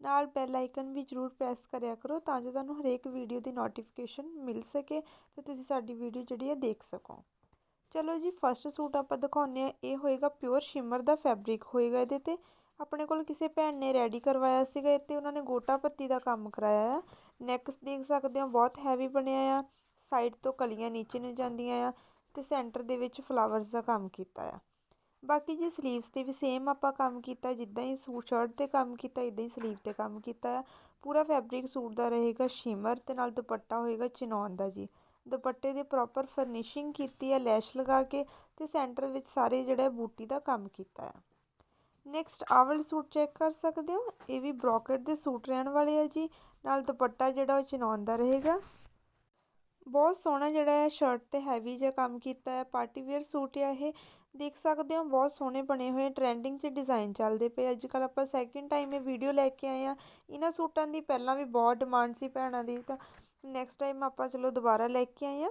ਨਾਲ bell icon ਵੀ ਜ਼ਰੂਰ press ਕਰਿਆ ਕਰੋ ਤਾਂ ਜੋ ਤੁਹਾਨੂੰ ਹਰੇਕ ਵੀਡੀਓ ਦੀ ਨੋਟੀਫਿਕੇਸ਼ਨ ਮਿਲ ਸਕੇ ਅਤੇ ਤੁਸੀਂ ਸਾਡੀ ਵੀਡੀਓ ਜਿਹੜੀ ਹੈ ਦੇਖ ਸਕੋ। ਚਲੋ ਜੀ ਫਸਟ ਸੂਟ ਆਪਾਂ ਦਿਖਾਉਂਦੇ ਆ ਇਹ ਹੋਏਗਾ ਪਿਓਰ ਸ਼ਿਮਰ ਦਾ ਫੈਬਰਿਕ ਹੋਏਗਾ ਇਹਦੇ ਤੇ। ਆਪਣੇ ਕੋਲ ਕਿਸੇ ਭੈਣ ਨੇ ਰੈਡੀ ਕਰਵਾਇਆ ਸੀਗਾ ਇੱਥੇ, ਉਹਨਾਂ ਨੇ ਗੋਟਾ ਪੱਤੀ ਦਾ ਕੰਮ ਕਰਾਇਆ ਆ। ਨੈਕਸ ਦੇਖ ਸਕਦੇ ਹੋ, ਬਹੁਤ ਹੈਵੀ ਬਣਿਆ ਆ। ਸਾਈਡ ਤੋਂ ਕਲੀਆਂ ਨੀਚੇ ਨੂੰ ਜਾਂਦੀਆਂ ਆ ਤੇ ਸੈਂਟਰ ਦੇ ਵਿੱਚ ਫਲਾਵਰਸ ਦਾ ਕੰਮ ਕੀਤਾ ਆ। ਬਾਕੀ ਜੀ ਸਲੀਵਸ ਤੇ ਵੀ ਸੇਮ ਆਪਾਂ ਕੰਮ ਕੀਤਾ, ਜਿੱਦਾਂ ਹੀ ਸੂਟ ਸ਼ਰਟ ਤੇ ਕੰਮ ਕੀਤਾ ਇਦਾਂ ਹੀ ਸਲੀਵ ਤੇ ਕੰਮ ਕੀਤਾ। ਆ ਪੂਰਾ ਫੈਬਰਿਕ ਸੂਟ ਦਾ ਰਹੇਗਾ ਸ਼ਿਮਰ ਤੇ ਨਾਲ ਦੁਪੱਟਾ ਹੋਏਗਾ ਚਿਨੌਨ ਦਾ ਜੀ। ਦੁਪੱਟੇ ਦੀ ਪ੍ਰੋਪਰ ਫਰਨਿਸ਼ਿੰਗ ਕੀਤੀ ਹੈ ਲੈਸ਼ ਲਗਾ ਕੇ ਤੇ ਸੈਂਟਰ ਵਿੱਚ ਸਾਰੇ ਜਿਹੜਾ ਬੂਟੀ ਦਾ ਕੰਮ ਕੀਤਾ ਹੈ। ਨੈਕਸਟ ਆਵਲ ਸੂਟ ਚੈੱਕ ਕਰ ਸਕਦੇ ਹੋ? ਇਹ ਵੀ ਬ੍ਰੋਕਟ ਦੇ ਸੂਟ ਰਹਿਣ ਵਾਲੇ ਆ ਜੀ। ਨਾਲ ਦੁਪੱਟਾ ਜਿਹੜਾ ਉਹ ਚਿਨੌਨ ਦਾ ਰਹੇਗਾ। ਬਹੁਤ ਸੋਹਣਾ ਜਿਹੜਾ ਹੈ ਸ਼ਰਟ ਤੇ ਹੈਵੀ ਜਿਹਾ ਕੰਮ ਕੀਤਾ ਹੈ ਪਾਰਟੀ ਵੇਅਰ ਸੂਟ ਹੈ ਇਹ। ਦੇਖ ਸਕਦੇ ਹੋ, ਬਹੁਤ ਸੋਹਣੇ ਬਣੇ ਹੋਏ ਟ੍ਰੈਂਡਿੰਗ 'ਚ ਡਿਜ਼ਾਈਨ ਚੱਲਦੇ ਪਏ ਅੱਜ ਕੱਲ ਆਪਾਂ ਸੈਕਿੰਡ ਟਾਈਮ ਇਹ ਵੀਡੀਓ ਲੈ ਕੇ ਆਏ ਆ। ਇਹਨਾਂ ਸੂਟਾਂ ਦੀ ਪਹਿਲਾਂ ਵੀ ਬਹੁਤ ਡਿਮਾਂਡ ਸੀ ਭੈਣਾਂ ਦੀ, ਤਾਂ ਨੈਕਸਟ ਟਾਈਮ ਆਪਾਂ ਚਲੋ ਦੁਬਾਰਾ ਲੈ ਕੇ ਆਏ ਆ।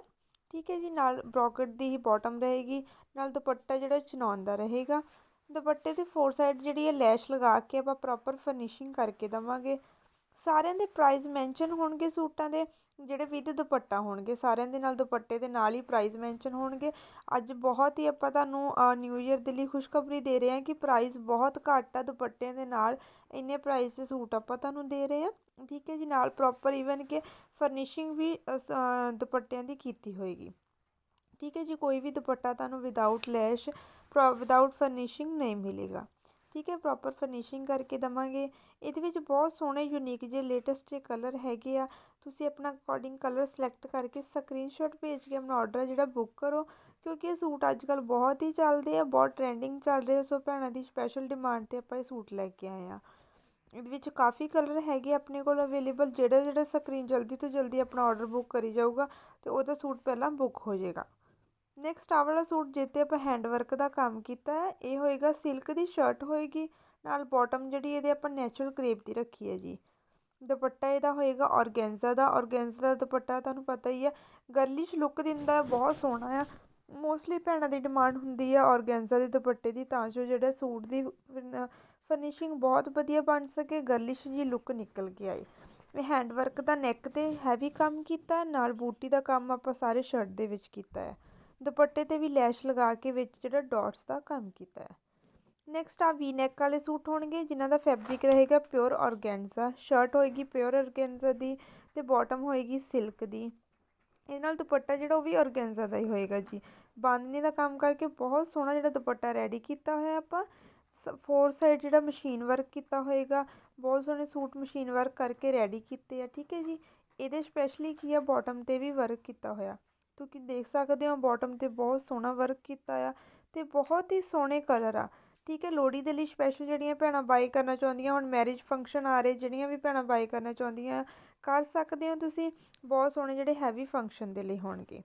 ਠੀਕ ਹੈ ਜੀ, ਨਾਲ ਬ੍ਰੋਕਟ ਦੀ ਹੀ ਬਾਟਮ ਰਹੇਗੀ, ਨਾਲ ਦੁਪੱਟਾ ਜਿਹੜਾ ਚਨੌਨ ਦਾ ਰਹੇਗਾ। ਦੁਪੱਟੇ ਤੇ ਫੋਰ ਸਾਈਡ ਜਿਹੜੀ ਹੈ ਲੈਸ਼ ਲਗਾ ਕੇ ਆਪਾਂ ਪ੍ਰੋਪਰ ਫਿਨਿਸ਼ਿੰਗ ਕਰਕੇ ਦਵਾਂਗੇ। ਸਾਰਿਆਂ ਦੇ ਪ੍ਰਾਈਸ ਮੈਂਸ਼ਨ ਹੋਣਗੇ ਸੂਟਾਂ ਦੇ, ਜਿਹੜੇ ਵਿਦ ਦੁਪੱਟਾ ਹੋਣਗੇ, ਸਾਰਿਆਂ ਦੇ ਨਾਲ ਦੁਪੱਟੇ ਦੇ ਨਾਲ ਹੀ ਪ੍ਰਾਈਸ ਮੈਂਸ਼ਨ ਹੋਣਗੇ। ਅੱਜ ਬਹੁਤ ਹੀ ਆਪਾਂ ਤੁਹਾਨੂੰ ਨਿਊ ਈਅਰ ਦੇ ਲਈ ਖੁਸ਼ਖਬਰੀ ਦੇ ਰਹੇ ਹਾਂ ਕਿ ਪ੍ਰਾਈਸ ਬਹੁਤ ਘੱਟ ਆ ਦੁਪੱਟਿਆਂ ਦੇ ਨਾਲ, ਇੰਨੇ ਪ੍ਰਾਈਸ ਦੇ ਸੂਟ ਆਪਾਂ ਤੁਹਾਨੂੰ ਦੇ ਰਹੇ ਹਾਂ। ਠੀਕ ਹੈ ਜੀ, ਨਾਲ ਪ੍ਰੋਪਰ ਈਵਨ ਕਿ ਫਰਨਿਸ਼ਿੰਗ ਵੀ ਦੁਪੱਟਿਆਂ ਦੀ ਕੀਤੀ ਹੋਏਗੀ। ਠੀਕ ਹੈ ਜੀ, ਕੋਈ ਵੀ ਦੁਪੱਟਾ ਤੁਹਾਨੂੰ ਵਿਦਆਊਟ ਲੈਸ਼ ਵਿਦਆਊਟ ਫਰਨਿਸ਼ਿੰਗ ਨਹੀਂ ਮਿਲੇਗਾ। ਠੀਕ ਹੈ ਪ੍ਰੋਪਰ ਫਿਨਿਸ਼ਿੰਗ ਕਰਕੇ ਦਵਾਂਗੇ। ਇਹਦੇ ਵਿੱਚ ਬਹੁਤ ਸੋਹਣੇ ਯੂਨੀਕ ਜੇ ਲੇਟੈਸਟ ਜੇ ਕਲਰ ਹੈਗੇ ਆ। ਤੁਸੀਂ ਆਪਣਾ ਅਕੋਰਡਿੰਗ ਕਲਰ ਸਿਲੈਕਟ ਕਰਕੇ ਸਕਰੀਨਸ਼ਾਟ ਭੇਜ ਕੇ ਆਪਣਾ ਆਰਡਰ ਜਿਹੜਾ ਬੁੱਕ ਕਰੋ, ਕਿਉਂਕਿ ਇਹ ਸੂਟ ਅੱਜ ਕੱਲ ਬਹੁਤ ਹੀ ਚੱਲਦੇ ਆ, ਬਹੁਤ ਟ੍ਰੈਂਡਿੰਗ ਚੱਲ ਰਹੇ ਸੋ ਭੈਣਾਂ ਦੀ ਸਪੈਸ਼ਲ ਡਿਮਾਂਡ ਤੇ ਆਪਾਂ ਇਹ ਸੂਟ ਲੈ ਕੇ ਆਏ ਆ। ਇਹਦੇ ਵਿੱਚ ਕਾਫੀ ਕਲਰ ਹੈਗੇ ਆਪਣੇ ਕੋਲ ਅਵੇਲੇਬਲ ਜਿਹੜਾ ਜਿਹੜਾ ਸਕਰੀਨ ਜਲਦੀ ਤੋਂ ਜਲਦੀ ਆਪਣਾ ਆਰਡਰ ਬੁੱਕ ਕਰੀ ਜਾਊਗਾ, ਤੇ ਉਹਦਾ ਸੂਟ ਪਹਿਲਾਂ ਬੁੱਕ ਹੋ ਜਾਏਗਾ। ਨੈਕਸਟ ਆਹ ਵਾਲਾ ਸੂਟ ਜਿੱਤੇ ਆਪਾਂ ਹੈਂਡ ਵਰਕ ਦਾ ਕੰਮ ਕੀਤਾ ਹੈ ਇਹ ਹੋਏਗਾ ਸਿਲਕ ਦੀ ਸ਼ਰਟ ਹੋਏਗੀ, ਨਾਲ ਬਾਟਮ ਜਿਹੜੀ ਇਹਦੇ ਆਪਾਂ ਨੈਚੁਰਲ ਕਰੇਪ ਦੀ ਰੱਖੀ ਹੈ ਜੀ। ਦੁਪੱਟਾ ਇਹਦਾ ਹੋਏਗਾ ਔਰਗੈਂਜ਼ਾ ਦਾ ਔਰਗੈਂਜ਼ਾ ਦਾ ਦੁਪੱਟਾ ਤੁਹਾਨੂੰ ਪਤਾ ਹੀ ਆ ਗਰਲਿਸ਼ ਲੁੱਕ ਦਿੰਦਾ ਬਹੁਤ ਸੋਹਣਾ ਆ। ਮੋਸਟਲੀ ਭੈਣਾਂ ਦੀ ਡਿਮਾਂਡ ਹੁੰਦੀ ਆ ਔਰਗੈਂਜ਼ਾ ਦੇ ਦੁਪੱਟੇ ਦੀ, ਤਾਂ ਜੋ ਜਿਹੜਾ ਸੂਟ ਦੀ ਫਿਨਿਸ਼ਿੰਗ ਬਹੁਤ ਵਧੀਆ ਬਣ ਸਕੇ ਗਰਲਿਸ਼ ਜੀ ਲੁੱਕ ਨਿਕਲ ਕੇ ਆਏ। ਇਹ ਹੈਂਡ ਵਰਕ ਦਾ ਨੈਕ ਤੇ ਹੈਵੀ ਕੰਮ ਕੀਤਾ, ਨਾਲ ਬੂਟੀ ਦਾ ਕੰਮ ਆਪਾਂ ਸਾਰੇ ਸ਼ਰਟ ਦੇ ਵਿੱਚ ਕੀਤਾ ਹੈ। ਦੁਪੱਟੇ ਤੇ ਵੀ ਲੈਸ਼ ਲਗਾ ਕੇ ਵਿੱਚ ਜਿਹੜਾ ਡਾਟਸ ਦਾ ਕੰਮ ਕੀਤਾ ਹੈ। ਨੈਕਸਟ ਆ ਵੀ ਨੈਕ ਵਾਲੇ ਸੂਟ ਹੋਣਗੇ, ਜਿਨ੍ਹਾਂ ਦਾ ਫੈਬਰਿਕ ਰਹੇਗਾ ਪਿਓਰ ਔਰਗੈਂਜ਼ਾ ਸ਼ਰਟ ਹੋਏਗੀ ਪਿਓਰ ਔਰਗੈਂਜ਼ਾ ਦੀ ਤੇ ਬਾਟਮ ਹੋਏਗੀ ਸਿਲਕ ਦੀ। ਇਹਦੇ ਨਾਲ ਦੁਪੱਟਾ ਜਿਹੜਾ ਉਹ ਵੀ ਔਰਗੈਂਜ਼ਾ ਦਾ ਹੀ ਹੋਏਗਾ ਜੀ। ਬਾਂਦਨੀ ਦਾ ਕੰਮ ਕਰਕੇ ਬਹੁਤ ਸੋਹਣਾ ਜਿਹੜਾ ਦੁਪੱਟਾ ਰੈਡੀ ਕੀਤਾ ਹੋਇਆ ਆਪਾਂ। ਫੋਰ ਸਾਈਡ ਜਿਹੜਾ ਮਸ਼ੀਨ ਵਰਕ ਕੀਤਾ ਹੋਏਗਾ, ਬਹੁਤ ਸੋਹਣੇ ਸੂਟ ਮਸ਼ੀਨ ਵਰਕ ਕਰਕੇ ਰੈਡੀ ਕੀਤੇ ਆ, ਠੀਕ ਹੈ ਜੀ। ਇਹਦੇ ਸਪੈਸ਼ਲੀ ਕੀ ਆ ਬਾਟਮ ਤੇ ਵੀ ਵਰਕ ਕੀਤਾ ਹੋਇਆ। ਤੁਸੀਂ ਦੇਖ ਸਕਦੇ ਹੋ ਬਾਟਮ ਤੇ ਬਹੁਤ ਸੋਹਣਾ ਵਰਕ ਕੀਤਾ ਆ ਤੇ ਬਹੁਤ ਹੀ ਸੋਹਣੇ ਕਲਰ ਆ। ਠੀਕ ਹੈ ਲੋੜੀ ਦੇ ਲਈ ਸਪੈਸ਼ਲ ਜਿਹੜੀਆਂ ਭੈਣਾਂ ਬਾਈ ਕਰਨਾ ਚਾਹੁੰਦੀਆਂ, ਹੁਣ ਮੈਰਿਜ ਫੰਕਸ਼ਨ ਆ ਰਹੇ, ਜਿਹੜੀਆਂ ਵੀ ਭੈਣਾਂ ਬਾਈ ਕਰਨਾ ਚਾਹੁੰਦੀਆਂ, ਕਰ ਸਕਦੇ ਹੋ ਤੁਸੀਂ, ਬਹੁਤ ਸੋਹਣੇ ਜਿਹੜੇ ਹੈਵੀ ਫੰਕਸ਼ਨ ਦੇ ਲਈ ਹੋਣਗੇ।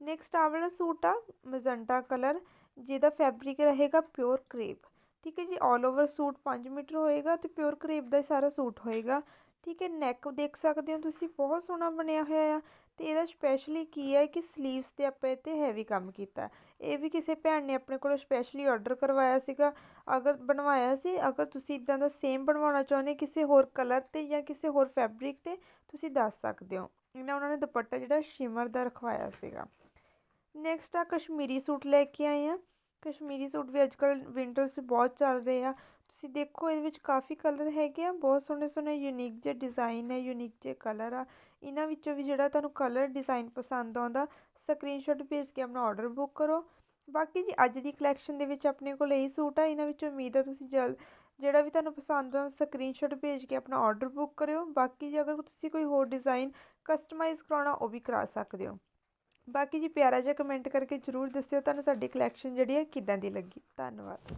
ਨੈਕਸਟ ਆ ਵਾਲਾ ਸੂਟ ਆ ਮਜ਼ੰਟਾ ਕਲਰ ਜਿਹਦਾ ਫੈਬਰਿਕ ਰਹੇਗਾ ਪਿਓਰ ਕਰੇਪ ਠੀਕ ਹੈ ਜੀ ਆਲ ਓਵਰ ਸੂਟ 5 ਮੀਟਰ ਹੋਏਗਾ ਤੇ ਪਿਓਰ ਕਰੇਪ ਦਾ ਸਾਰਾ ਸੂਟ ਹੋਏਗਾ। ਠੀਕ ਹੈ ਨੈਕ ਦੇਖ ਸਕਦੇ ਹੋ ਤੁਸੀਂ, ਬਹੁਤ ਸੋਹਣਾ ਬਣਿਆ ਹੋਇਆ ਆ। ਤੇ ਇਹਦਾ ਸਪੈਸ਼ਲੀ ਕੀ ਹੈ ਕਿ ਸਲੀਵਸ ਤੇ ਆਪਾਂ ਇੱਥੇ ਹੈਵੀ ਕੰਮ ਕੀਤਾ। ਇਹ ਵੀ ਕਿਸੇ ਭੈਣ ਨੇ ਆਪਣੇ ਕੋਲੋਂ ਸਪੈਸ਼ਲੀ ਆਰਡਰ ਕਰਵਾਇਆ ਸੀਗਾ। ਅਗਰ ਬਣਵਾਇਆ ਸੀ, ਅਗਰ ਤੁਸੀਂ ਇਦਾਂ ਦਾ ਸੇਮ ਬਣਵਾਉਣਾ ਚਾਹੁੰਦੇ, ਕਿਸੇ ਹੋਰ ਕਲਰ ਤੇ ਜਾਂ ਕਿਸੇ ਹੋਰ ਫੈਬਰਿਕ ਤੇ, ਤੁਸੀਂ ਦੱਸ ਸਕਦੇ ਹੋ। ਇਹਨਾਂ ਉਹਨਾਂ ਨੇ ਦੁਪੱਟਾ ਜਿਹੜਾ ਸ਼ਿਮਰ ਦਾ ਰਖਵਾਇਆ ਸੀਗਾ। ਨੈਕਸਟ ਆ ਕਸ਼ਮੀਰੀ ਸੂਟ ਲੈ ਕੇ ਆਏ ਆ। ਕਸ਼ਮੀਰੀ ਸੂਟ ਵੀ ਅੱਜਕੱਲ ਵਿੰਟਰ 'ਚ ਬਹੁਤ ਚੱਲ ਰਹੇ ਆ। ਤੁਸੀਂ ਦੇਖੋ, ਇਹਦੇ ਵਿੱਚ ਕਾਫੀ ਕਲਰ ਹੈਗੇ ਆ, ਬਹੁਤ ਸੋਹਣੇ ਸੋਹਣੇ ਯੂਨੀਕ ਜਿਹੇ ਡਿਜ਼ਾਈਨ ਹੈ ਯੂਨੀਕ ਜਿਹੇ ਕਲਰ ਆ। ਇਹਨਾਂ ਵਿੱਚੋਂ ਵੀ ਜਿਹੜਾ ਤੁਹਾਨੂੰ ਕਲਰ ਡਿਜ਼ਾਈਨ ਪਸੰਦ ਆਉਂਦਾ ਸਕਰੀਨਸ਼ਾਟ ਭੇਜ ਕੇ ਆਪਣਾ ਆਰਡਰ ਬੁੱਕ ਕਰੋ। ਬਾਕੀ ਜੀ, ਅੱਜ ਦੀ ਕਲੈਕਸ਼ਨ ਦੇ ਵਿੱਚ ਆਪਣੇ ਕੋਲ ਇਹੀ ਸੂਟ ਆ, ਇਹਨਾਂ ਵਿੱਚੋਂ ਉਮੀਦ ਆ ਤੁਸੀਂ ਜਲ, ਜਿਹੜਾ ਵੀ ਤੁਹਾਨੂੰ ਪਸੰਦ ਆਉਂਦਾ ਸਕਰੀਨਸ਼ਾਟ ਭੇਜ ਕੇ ਆਪਣਾ ਆਰਡਰ ਬੁੱਕ ਕਰਿਓ। ਬਾਕੀ ਜੇ, ਅਗਰ ਤੁਸੀਂ ਕੋਈ ਹੋਰ ਡਿਜ਼ਾਈਨ ਕਸਟਮਾਈਜ਼ ਕਰਾਉਣਾ, ਉਹ ਵੀ ਕਰਾ ਸਕਦੇ ਹੋ। ਬਾਕੀ ਜੀ, ਪਿਆਰਾ ਜਿਹਾ ਕਮੈਂਟ ਕਰਕੇ ਜਰੂਰ ਦੱਸਿਓ ਤੁਹਾਨੂੰ ਸਾਡੀ ਕਲੈਕਸ਼ਨ ਜਿਹੜੀ ਹੈ ਕਿੱਦਾਂ ਦੀ ਲੱਗੀ। ਧੰਨਵਾਦ।